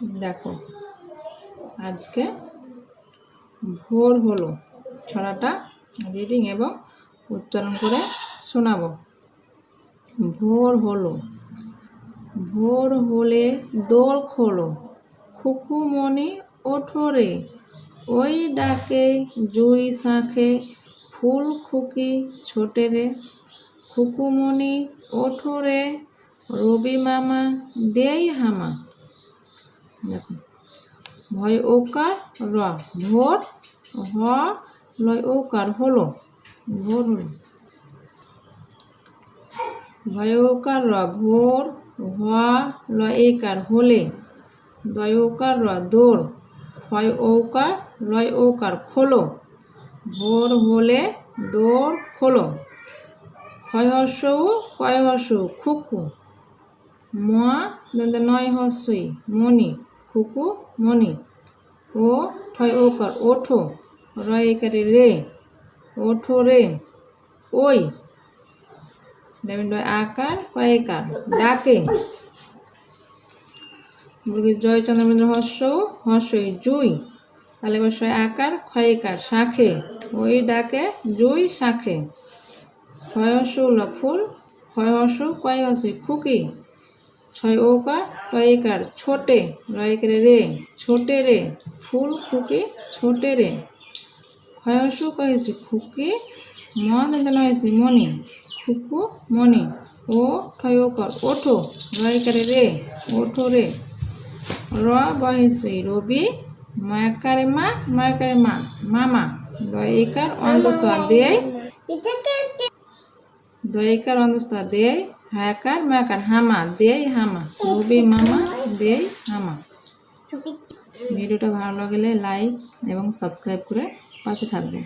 দেখো, আজকে ভোর হলো। ছড়াটা রিডিং এবং উচ্চারণ করে শোনাবো। ভোর হলো। ভোর হলে দোর খোলো। খুকুমণি ওঠরে ওই ডাকে জুই শাঁখে ফুল খুকি ছোটে রে। খুকুমণি ওঠরে রবি মামা, দেই হামা। ভয় ওকার র, ভোর হ, লয় ওকার হলো, ভোর হলো। ভয় ওকার র, ভোর হ, লয় একার হলে, দয় ওকার র দৌড় হয় ওকার, লয় ওকার খোলো, ভোর হলে দৌড় খোলো। ক্ষয় হর্ষ কয় হর্ষ খুকু, ম, দন্তে নয় হর্ষই মণি। খুকু মণি ও ঠয় ওকার, ওঠো রয় একারে রে, ওঠো রে, ওই। আকার কয়েকার, ডাকে। জয় চন্দ্রমেন্দ্র হর্ষ, হর্ষই জুই। তাহলে ছয় আকার ক্ষয়কার শাখে। ওই ডাকে জুই শাখে। ক্ষয় উল্লা ফুল ক্ষয় হর্ষ কয় হর্ষই খুকি। ছয় ওকার কয়েকার ছোটে রয়েকারে রে, ছোটে রে, ফুল খুকি ছোটে রে। কয় হয়েছে খুকি মন হয়েছে মণি খুকু মণি ও ঠয় ওকর, ওঠো রয়কারে রে, ওঠো রে। র বহেশ্বরী রবি, মায়াকারে মা মায়াকারে মা, মামা। দয়িকার অন্তস্থ দেয় দয়িকার অন্তস্থ দেয় হায়াকার ম্যাকার হামা দেই হামা রবি মামা দেই হামা। ভিডিওটা ভালো লাগলে লাইক এবং সাবস্ক্রাইব করে পাশে থাকবে